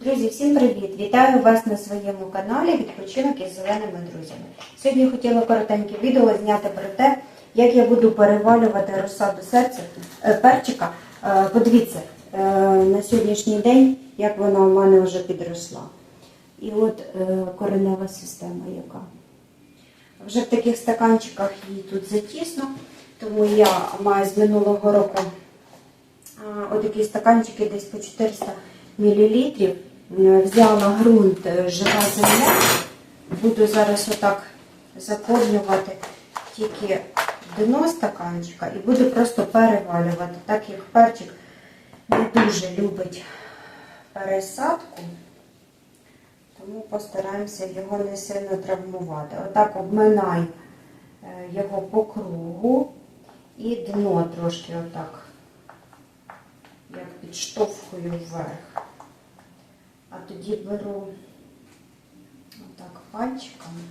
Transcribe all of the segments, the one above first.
Друзі, всім привіт! Вітаю вас на своєму каналі Відпочинок із зеленими друзями. Сьогодні хотіла коротеньке відео зняти про те, як я буду перевалювати розсаду серця е, перчика. Е, Подивіться, е, на сьогоднішній день, як вона у мене вже підросла. І от коренева система яка. Вже в таких стаканчиках їй тут затісно, тому я маю з минулого року Отакі стаканчики десь по 400 мл. Взяла ґрунт е, жива земля. Буду зараз отак заповнювати тільки дно стаканчика і буду просто перевалювати, так як перчик не дуже любить пересадку, тому постараємося його не сильно травмувати. Отак обминаю е, його по кругу і дно трошки отак як підштовхую вверх. А тоді беру отак пальчиками,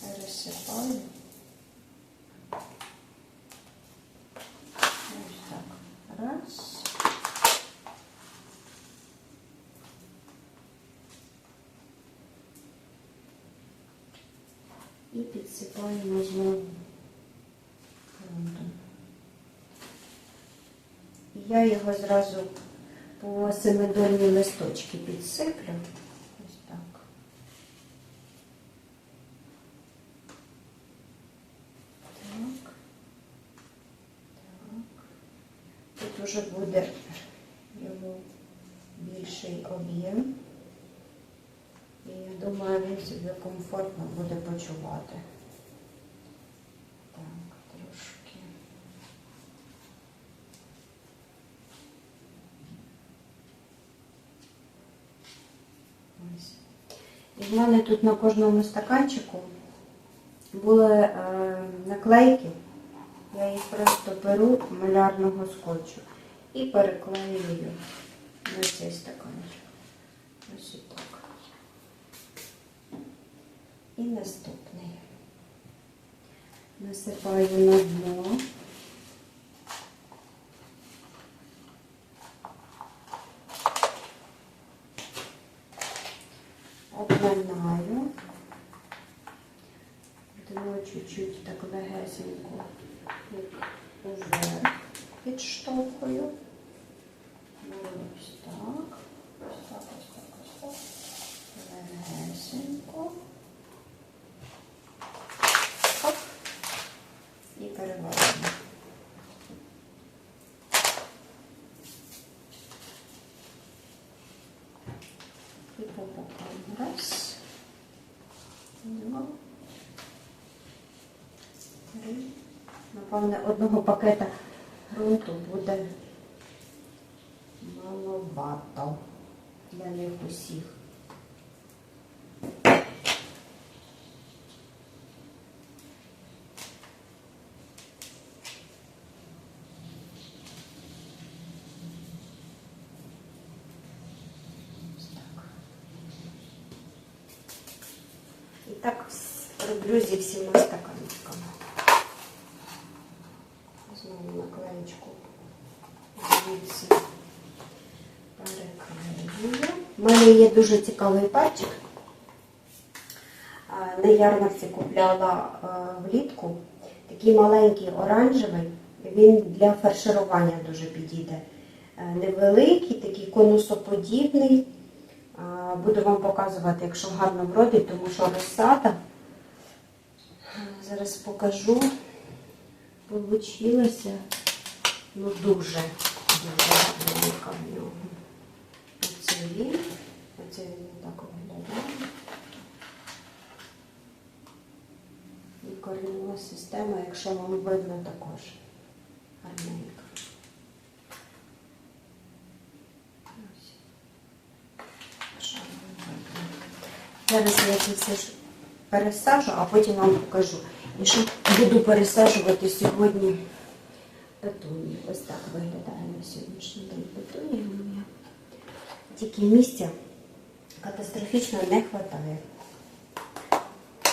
пересипаю. Ось так. Раз. І підсипаємо знову Я його зразу по семидольні листочки підсиплю. Ось так. Тут уже буде його більший об'єм. І я думаю, він себе комфортно буде почувати. Так, трошки. Ось. І в мене тут на кожному стаканчику були е, наклейки. Я їх просто беру малярного скотчу і переклеюю на цей стаканчик. Ось і так. І наступний. Насипаю на дно. обминаю. Дно чуть-чуть так як вверх підштовхую. Ось так. Ось так, ось так, ось так. Легесенько. Оп. І перевалюємо. І по бокам. Раз. Два. Три. Напевне, одного пакета ґрунту буде маловато для них усіх. І так роблю всіма стаканчиками. Знову наклеєчку звідси переклеюю. У мене є дуже цікавий пальчик. На ярмарці купляла е, влітку. Такий маленький оранжевий. Він для фарширування дуже підійде. Е, Невеликий, такий конусоподібний. Буду вам показувати, якщо гарно вродить, тому що розсада. Е, Зараз покажу. Получилося ну дуже дуже велика в нього. Оце він. Оце він так виглядає. І коренева система, якщо вам видно, також видно? Зараз я це все пересажу, а потім вам покажу. І що буду пересаджувати сьогодні петунію. Ось так виглядає на сьогоднішній день петунія моя. Тільки місця катастрофічно не вистачає.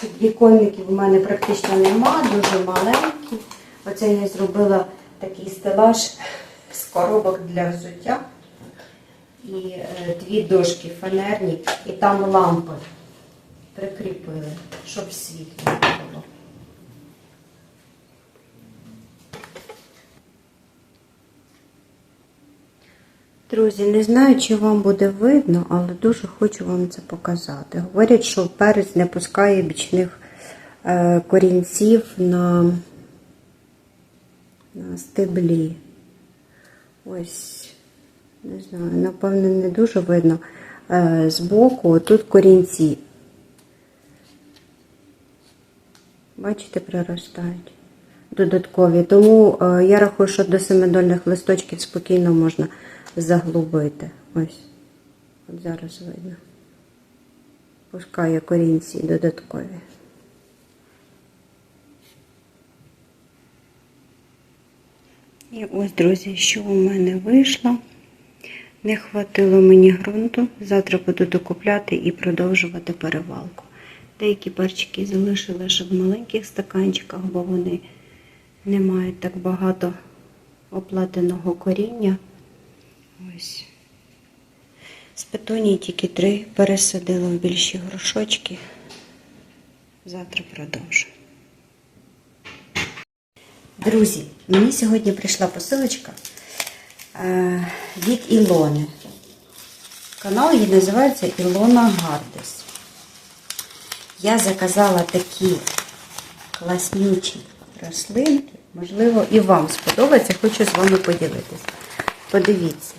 Підвіконників у мене практично нема, дуже маленькі. Оце я зробила такий стелаж з коробок для взуття. І е, дві дошки фанерні, і там лампи прикріпили, щоб світло було. Друзі, не знаю, чи вам буде видно, але дуже хочу вам це показати. Говорять, що перець не пускає бічних е, корінців на, на стеблі. Ось, не знаю, напевно, не дуже видно. Е, збоку тут корінці. Бачите, проростають додаткові. Тому е, я рахую, що до семидольних листочків спокійно можна заглубити. Ось. От зараз видно. Пускає корінці додаткові. І ось, друзі, що у мене вийшло. Не хватило мені ґрунту. Завтра буду докупляти і продовжувати перевалку. Деякі перчики залишила лише в маленьких стаканчиках, бо вони не мають так багато оплатеного коріння. Ось. З петонії тільки три пересадила в більші горшочки. Завтра продовжу. Друзі, мені сьогодні прийшла посилочка е, від Ілони. Канал її називається Ілона Гардес. Я заказала такі класнючі рослинки. Можливо, і вам сподобається, хочу з вами поділитися. Подивіться,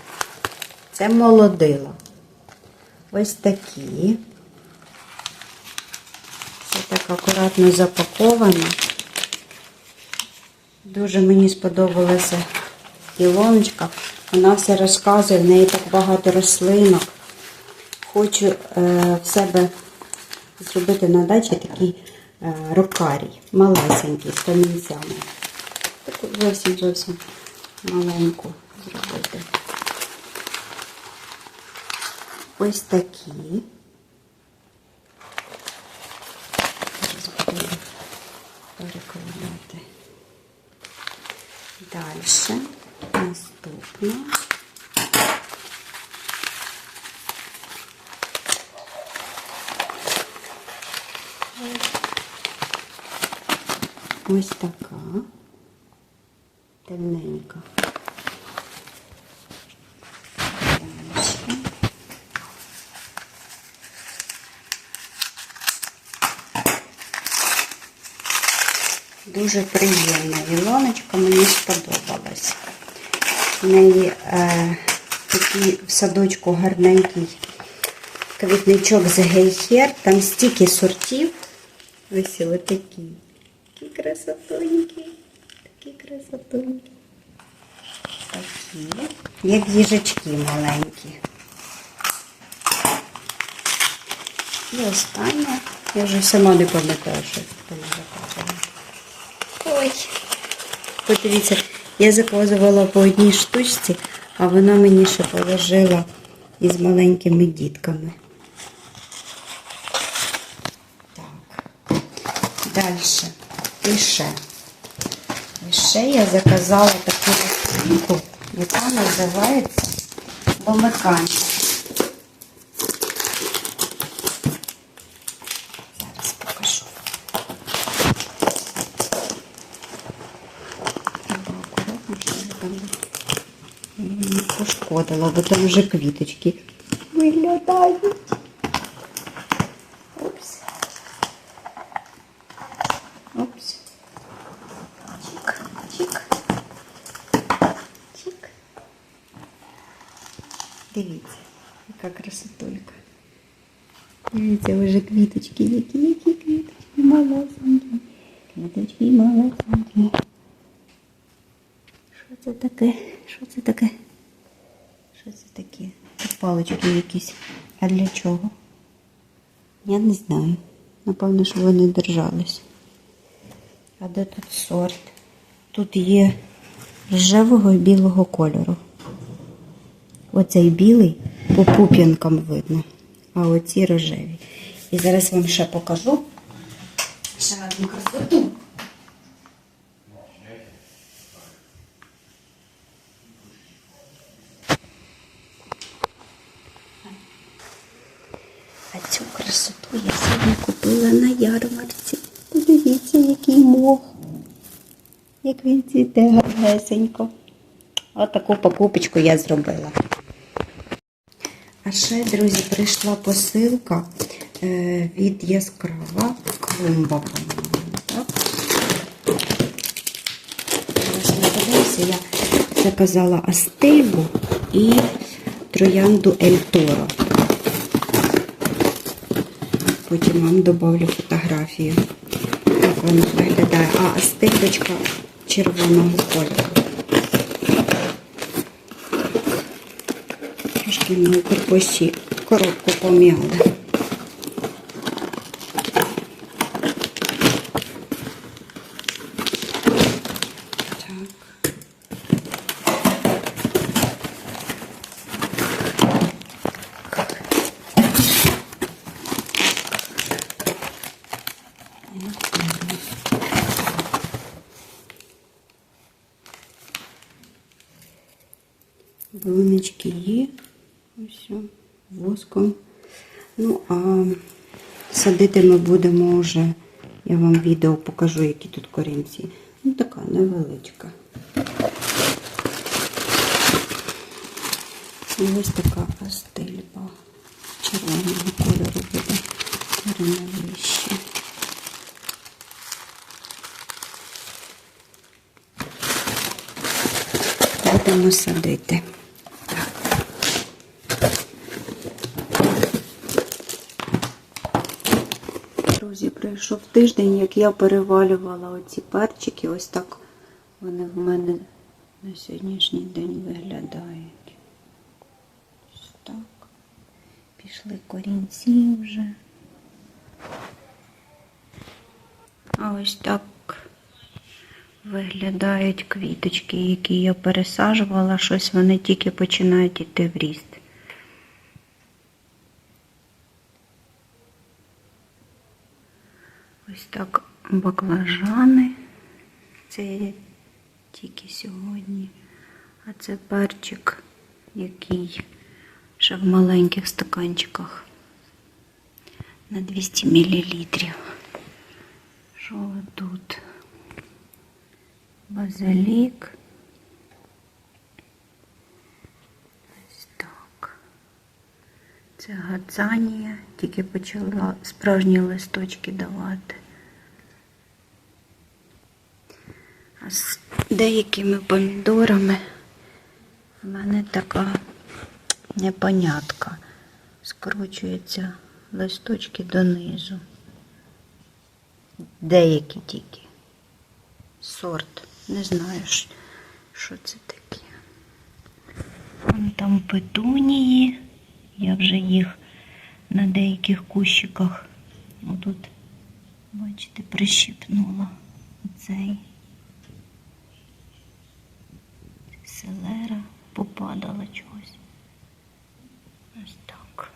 це молодила. Ось такі. Все так акуратно запаковано. Дуже мені сподобалася Ілоночка. Вона все розказує, в неї так багато рослинок. Хочу е, в себе зробити на дачі такий е, рокарій, малесенький, з камінцями. Таку зовсім зовсім маленьку зробити. Ось такі. Зараз буду перекладати. Далі. Наступна. Ось така. Дуже приємна вілоночка, мені сподобалась. В неї е, такий в садочку гарненький квітничок з гейхер, там стільки сортів. Ось такі. Такі красотонькі. Такі красотонькі. Такі. Як їжачки маленькі. І остання. Я вже сама не пам'ятаю, що це не заказувала. Ой. Подивіться, я заказувала по одній штучці, а вона мені ще положила із маленькими дітками. Так. Далі. І ще. І ще я заказала таку рослинку, яка називається домикання. пошкодила, бо там вже квіточки виглядають. Упс. Упс. Чик, чик. Чик. Дивіться, яка красотулька. Дивіться, вже квіточки, які, які квіточки малесенькі. Квіточки малесенькі. Що це таке? Що це таке? Палички якісь. А для чого? Я не знаю. Напевно, що вони держались. А де тут сорт? Тут є рожевого і білого кольору. Оцей білий по пуп'янкам видно, а оці рожеві. І зараз вам ще покажу ще одну красоту я сьогодні купила на ярмарці. Подивіться, який мох. Як він цвіте гарнесенько. Отаку покупочку я зробила. А ще, друзі, прийшла посилка е, від яскрава клумба, по-моєму. Я заказала астильбу і троянду Ель Торо. Потім вам додавлю фотографію. Як воно виглядає. А астильбочка червоного кольору. Трошки у корпусі коробку пом'яли. Так. Блиночки є. Ось воском. Ну, а садити ми будемо вже, я вам відео покажу, які тут корінці. Ну, така невеличка. І ось така астильба червоного кольору буде кореневище. Будемо садити. Друзі, пройшов тиждень, як я перевалювала оці перчики. Ось так вони в мене на сьогоднішній день виглядають. Ось так. Пішли корінці вже. А ось так виглядають квіточки, які я пересаджувала. Щось вони тільки починають іти в ріст. Ось так баклажани. Це тільки сьогодні. А це перчик, який ще в маленьких стаканчиках на 200 мл. Що тут? Базилік. Ось так. Це гацанія, тільки почала справжні листочки давати. А з деякими помідорами в мене така непонятка. Скручуються листочки донизу. Деякі тільки. Сорт. Не знаю, що це таке. Вон там петунії. Я вже їх на деяких кущиках. Отут, бачите, прищипнула цей селера попадала чогось. Ось так.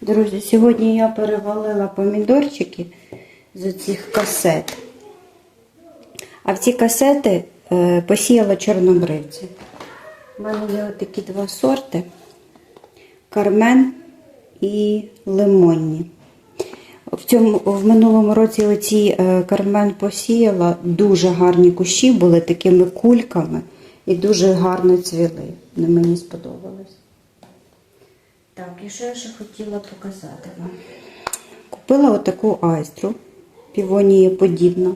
Друзі, сьогодні я перевалила помідорчики з оцих касет. А в ці касети е, посіяла чорнобривці. У мене є такі два сорти: кармен і лимонні. В, цьому, в минулому році оці е, кармен посіяла, дуже гарні кущі були такими кульками і дуже гарно цвіли. Вони мені сподобались. Так, і що я ще хотіла показати вам? Купила отаку айстру, півонія подібна.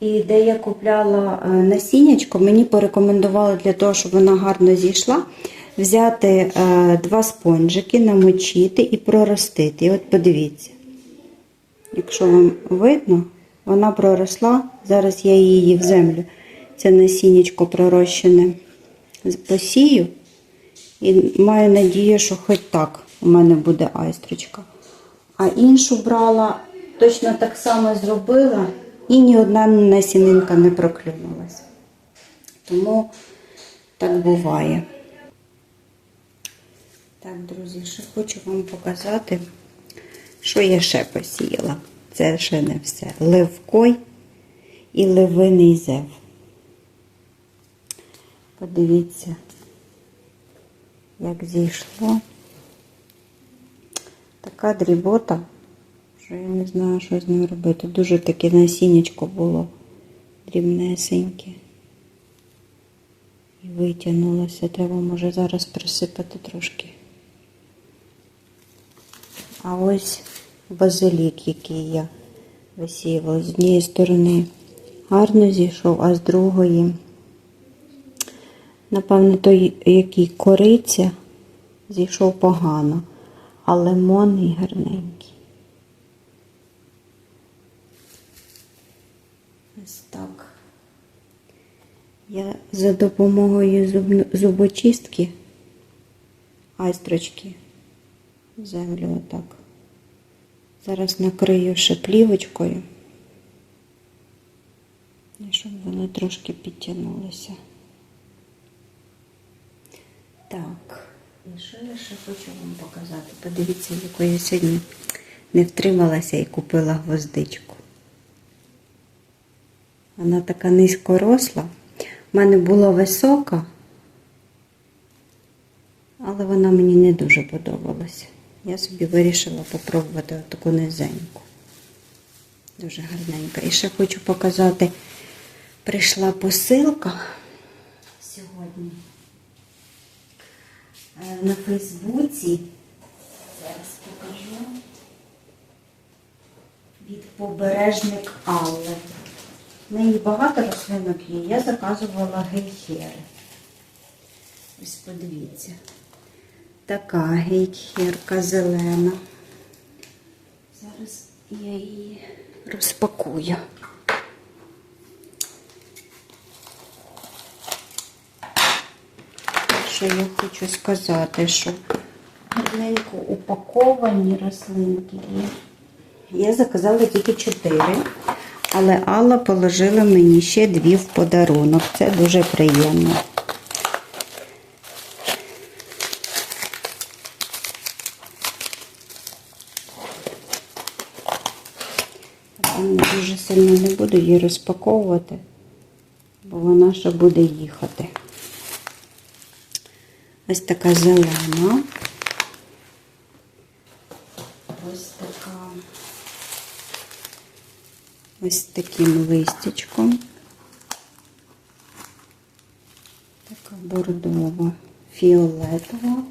І де я купляла е, насіннячко, мені порекомендували для того, щоб вона гарно зійшла, взяти е, два спонжики, намочити і проростити. І от подивіться, якщо вам видно, вона проросла. Зараз я її в землю. Це насіннячко пророщене посію. І маю надію, що хоч так у мене буде айстрочка. А іншу брала, точно так само зробила, і ні одна насінинка не проклюнулася. Тому так буває. Так, друзі, ще хочу вам показати, що я ще посіяла. Це ще не все. Левкой і левиний зев. Подивіться, як зійшло. Така дрібота, що я не знаю, що з ним робити. Дуже таке насіннячко було дрібнесеньке. І витягнулося. Треба, може, зараз присипати трошки. А ось базилік, який я висіяла. З однієї сторони гарно зійшов, а з другої, напевно, той, який кориця, зійшов погано, а лимонний гарненький. Ось так. Я за допомогою зуб- зубочистки айстрочки землю отак. Зараз накрию ще плівочкою. І щоб воно трошки підтягнулося. Так, і що я ще хочу вам показати? Подивіться, яку я сьогодні не втрималася і купила гвоздичку. Вона така низькоросла. У мене була висока, але вона мені не дуже подобалася. Я собі вирішила попробувати таку низеньку. Дуже гарненька. І ще хочу показати, прийшла посилка сьогодні Е, на Фейсбуці. Зараз покажу. Від побережник Алли. В неї багато рослинок є. Я заказувала гейхери. Ось подивіться. Така гейхерка зелена. Зараз я її розпакую. Що я хочу сказати, що гарненько упаковані рослинки є. Я заказала тільки чотири, але Алла положила мені ще дві в подарунок. Це дуже приємно. Я дуже сильно не буду її розпаковувати, бо вона ще буде їхати. Ось така зелена. Ось така. Ось таким листячком. Така бордова, фіолетова.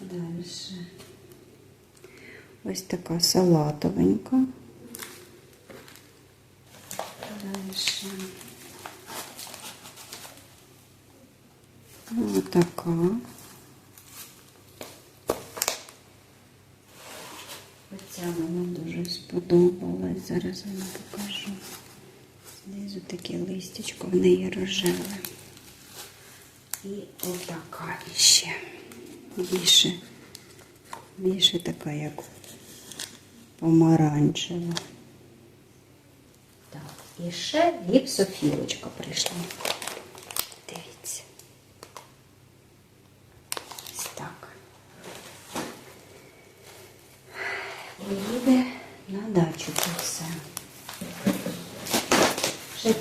Далі. Ось така салатовенька. Далі. Ось така. Оця мені дуже сподобалась. Зараз вам покажу. Знизу таке листячко, в неї рожеве. І отака ще. Більше, більше така, як помаранчева. Так, і ще гіпсофілочка прийшла. Дивіться. Ось так. Поїде на дачу це все. Ще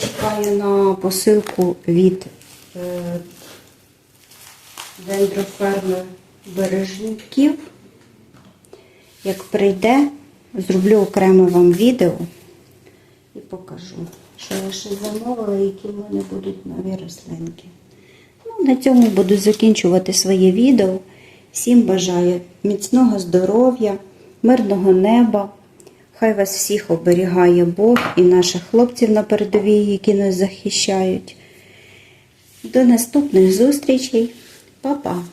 посилку від е, дендроферми бережників. Як прийде, зроблю окремо вам відео і покажу, що я ще замовила, які в мене будуть нові рослинки. Ну, на цьому буду закінчувати своє відео. Всім бажаю міцного здоров'я, мирного неба. Хай вас всіх оберігає Бог і наших хлопців на передовій, які нас захищають. До наступних зустрічей. Па-па!